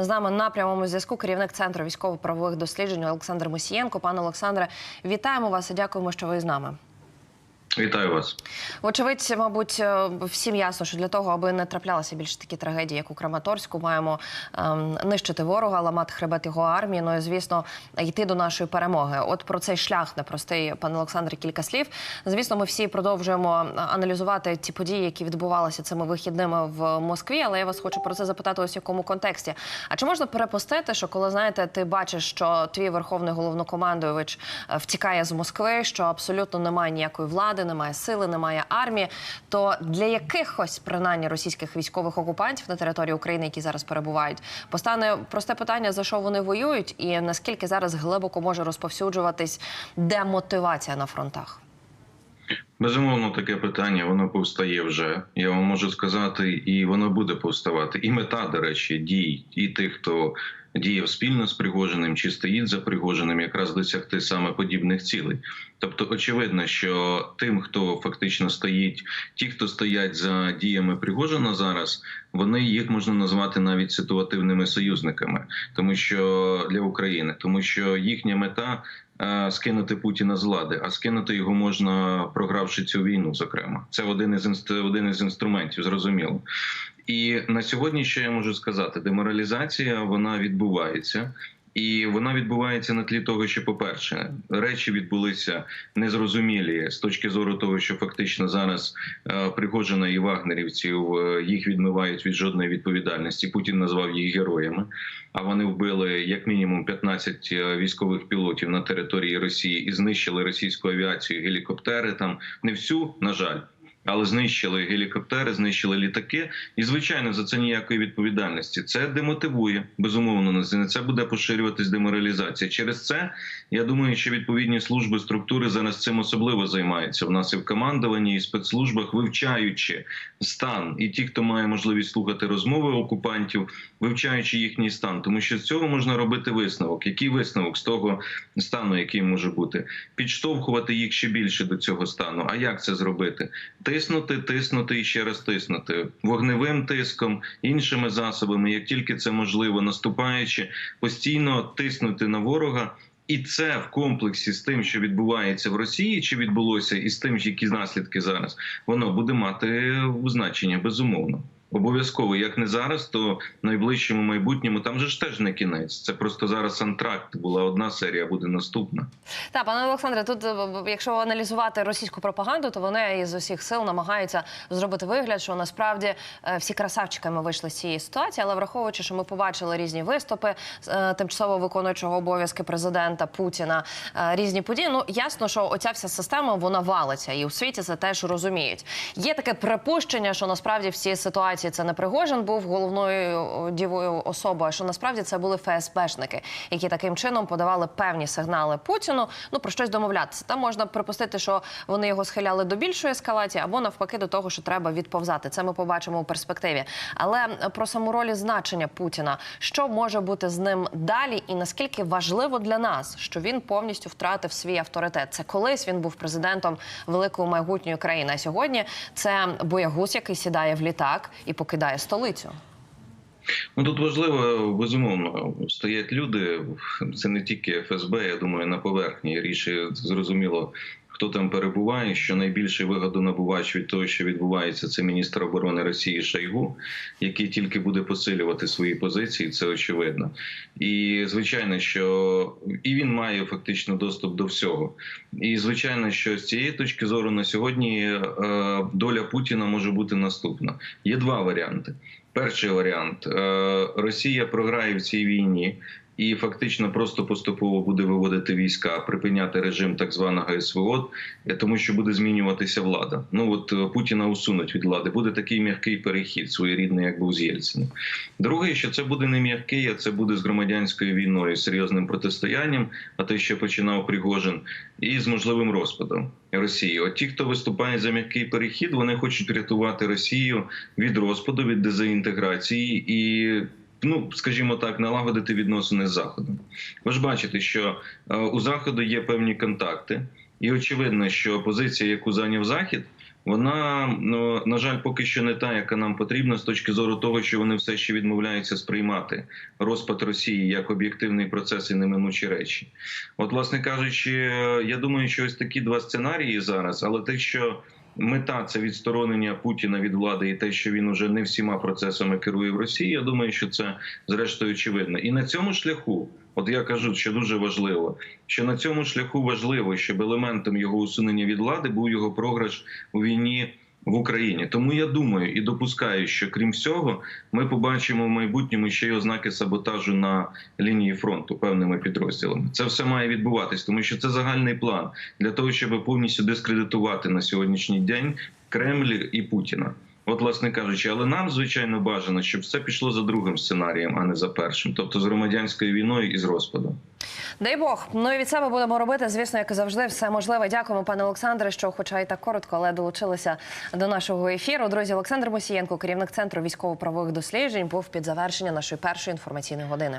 З нами на прямому зв'язку керівник центру військово-правових досліджень Олександр Мосієнко. Пане Олександре, вітаємо вас і дякуємо, що ви з нами. Вітаю вас. Вочевидь, мабуть, е, всім ясно, що для того, аби не траплялися більше такі трагедії, як у Краматорську, маємо ем, нищити ворога, ламати хребет його армії. Ну і звісно, йти до нашої перемоги. От про цей шлях непростий, пане Олександре, кілька слів. Звісно, ми всі продовжуємо аналізувати ті події, які відбувалися цими вихідними в Москві. Але я вас хочу про це запитати, ось в якому контексті. А чи можна перепустити, що коли знаєте, ти бачиш, що твій верховний головнокомандуючий е, втікає з Москви, що абсолютно немає ніякої влади, немає сили, немає армії. То для якихось принаймні російських військових окупантів на території України, які зараз перебувають, постане просте питання: за що вони воюють, і наскільки зараз глибоко може розповсюджуватись демотивація на фронтах? Безумовно, таке питання воно повстає вже. Я вам можу сказати, і воно буде повставати. І мета, до речі, дій і тих, хто діяв спільно з Пригожиним чи стоїть за Пригожиним, якраз досягти саме подібних цілей. Тобто, очевидно, що тим, хто фактично стоїть, ті, хто стоять за діями Пригожина зараз, вони їх можна назвати навіть ситуативними союзниками, тому що для України, тому що їхня мета е, скинути Путіна з влади, а скинути його можна, програвши цю війну. Зокрема, це один із один із інструментів, зрозуміло. І на сьогодні, що я можу сказати, деморалізація вона відбувається. І вона відбувається на тлі того, що, по-перше, речі відбулися незрозумілі з точки зору того, що фактично зараз е, Пригожина і вагнерівців е, їх відмивають від жодної відповідальності. Путін назвав їх героями. А вони вбили як мінімум 15 військових пілотів на території Росії і знищили російську авіацію, гелікоптери. Там не всю, на жаль. Але знищили гелікоптери, знищили літаки, і звичайно за це ніякої відповідальності. Це демотивує безумовно. на це буде поширюватись деморалізація. Через це я думаю, що відповідні служби структури зараз цим особливо займаються. В нас і в командуванні, і спецслужбах, вивчаючи стан, і ті, хто має можливість слухати розмови окупантів, вивчаючи їхній стан, тому що з цього можна робити висновок. Який висновок з того стану, який може бути, підштовхувати їх ще більше до цього стану. А як це зробити? Тиснути, тиснути і ще раз тиснути вогневим тиском, іншими засобами, як тільки це можливо, наступаючи, постійно тиснути на ворога. І це в комплексі з тим, що відбувається в Росії, чи відбулося, і з тим, які наслідки зараз, воно буде мати значення безумовно. Обов'язково, як не зараз, то в найближчому майбутньому там же ж теж не кінець. Це просто зараз антракт. Була одна серія, буде наступна. Так, пане Олександре, тут, е, якщо аналізувати російську пропаганду, то вони із усіх сил намагаються зробити вигляд, що насправді е, всі красавчиками вийшли з цієї ситуації, але враховуючи, що ми побачили різні виступи е, тимчасово виконуючого обов'язки президента Путіна, різні події. Ну ясно, що оця вся система вона валиться, і у світі це теж розуміють. Є таке припущення, що насправді в цій ситуації це не Пригожин був головною дівою особою, що насправді це були ФСБшники, які таким чином подавали певні сигнали Путіну. Ну про щось домовлятися. Там можна припустити, що вони його схиляли до більшої ескалації, або навпаки до того, що треба відповзати. Це ми побачимо у перспективі. Але про саму роль значення Путіна, що може бути з ним далі, і наскільки важливо для нас, що він повністю втратив свій авторитет. Це колись він був президентом великої майбутньої країни. А сьогодні це боягуз, який сідає в літак і покидає столицю. Ну тут важливо безумовно стоять люди. Це не тільки ФСБ. Я думаю, на поверхні ріше зрозуміло. Хто там перебуває, що найбільше вигоду набувач від того, що відбувається, це міністр оборони Росії Шойгу, який тільки буде посилювати свої позиції, це очевидно. І звичайно, що і він має фактично доступ до всього. І звичайно, що з цієї точки зору на сьогодні е, доля Путіна може бути наступна. Є два варіанти. Перший варіант. Е, Росія програє в цій війні і фактично просто поступово буде виводити війська, припиняти режим так званого СВО, тому що буде змінюватися влада. Ну от е, Путіна усунуть від влади. Буде такий м'який перехід, своєрідний, як був з Єльциним. Друге, що це буде не м'який, а це буде з громадянською війною, серйозним протистоянням, а те, що починав Пригожин, і з можливим розпадом Росії. От ті, хто виступає за м'який перехід, вони хочуть врятувати Росію від розпаду, від дезінтеграції і. Ну, скажімо так, налагодити відносини з заходом. Ви ж бачите, що е, у заходу є певні контакти, і очевидно, що позиція, яку зайняв захід, Вона ну, на жаль, поки що не та, яка нам потрібна, з точки зору того, що вони все ще відмовляються сприймати розпад Росії як об'єктивний процес і неминучі речі. От, власне кажучи, я думаю, що ось такі два сценарії зараз, але те, що мета це відсторонення Путіна від влади, і те, що він уже не всіма процесами керує в Росії. Я думаю, що це зрештою очевидно. І на цьому шляху, от я кажу, що дуже важливо, що на цьому шляху важливо, щоб елементом його усунення від влади був його програш у війні. В Україні тому я думаю і допускаю, що крім всього, ми побачимо в майбутньому ще й ознаки саботажу на лінії фронту певними підрозділами. Це все має відбуватись, тому що це загальний план для того, щоб повністю дискредитувати на сьогоднішній день Кремль і Путіна. От, власне кажучи, але нам звичайно бажано, щоб все пішло за другим сценарієм, а не за першим, тобто з громадянською війною і з розпадом. Дай Бог. Ну і від себе будемо робити, звісно, як і завжди, все можливе. Дякуємо, пане Олександре, що, хоча і так коротко, але долучилися до нашого ефіру. Друзі, Олександр Мосієнко, керівник центру військово-правових досліджень, був під завершення нашої першої інформаційної години.